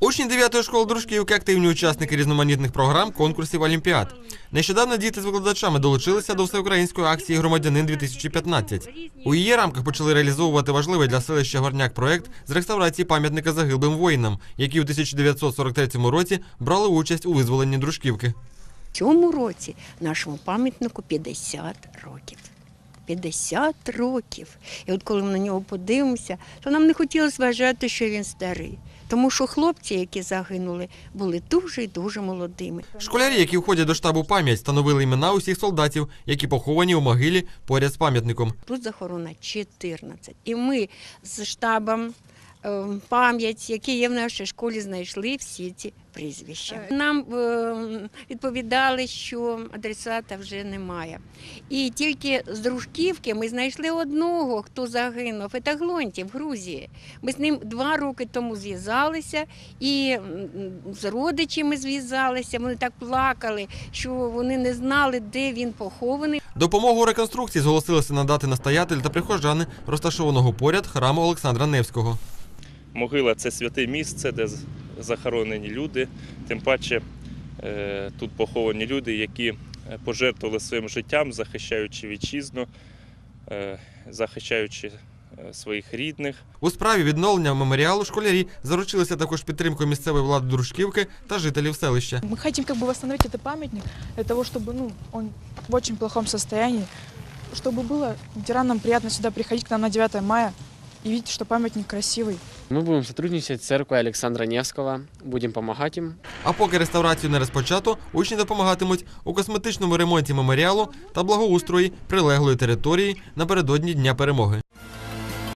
Учні 9-ї школи дружківки активні учасники різноманітних програм, конкурсів, олімпіад. Нещодавно діти з викладачами долучилися до всеукраїнської акції Громадянин 2015 У її рамках почали реалізовувати важливий для селища Горняк проект з реставрації пам'ятника загиблим воїнам, які у 1943 році брали участь у визволенні дружківки. Цьому році нашому пам'ятнику 50 років. 50 років. І от коли ми на нього подивимося, то нам не хотілося вважати, що він старий. Тому що хлопці, які загинули, були дуже і дуже молодими. Школярі, які входять до штабу пам'ять, встановили імена усіх солдатів, які поховані у могилі поряд з пам'ятником. Тут захорона 14. І ми з штабом пам'ять, які є в нашій школі, знайшли всі ці прізвища. Нам е, відповідали, що адресата вже немає. І тільки з дружківки ми знайшли одного, хто загинув. Це Глонтів в Грузії. Ми з ним два роки тому зв'язалися, і з родичами зв'язалися. Вони так плакали, що вони не знали, де він похований. Допомогу у реконструкції зголосилися надати настоятель та прихожани розташованого поряд храму Олександра Невського. Могила це святе місце, де з- захоронені люди. Тим паче е, тут поховані люди, які е, пожертвували своїм життям, захищаючи вітчизну, е, захищаючи е, своїх рідних. У справі відновлення меморіалу школярі заручилися також підтримкою місцевої влади дружківки та жителів селища. Мы хотим как бы восстановить этот памятник для того, чтобы ну, он в очень плохом состоянии, чтобы было ветеранам приятно сюда приходить к нам на 9 мая и видеть, что памятник красивый. Ми будемо сотрудничать з церквою Олександра Невського, будемо допомагати їм. А поки реставрацію не розпочато, учні допомагатимуть у косметичному ремонті меморіалу та благоустрої прилеглої території напередодні Дня перемоги.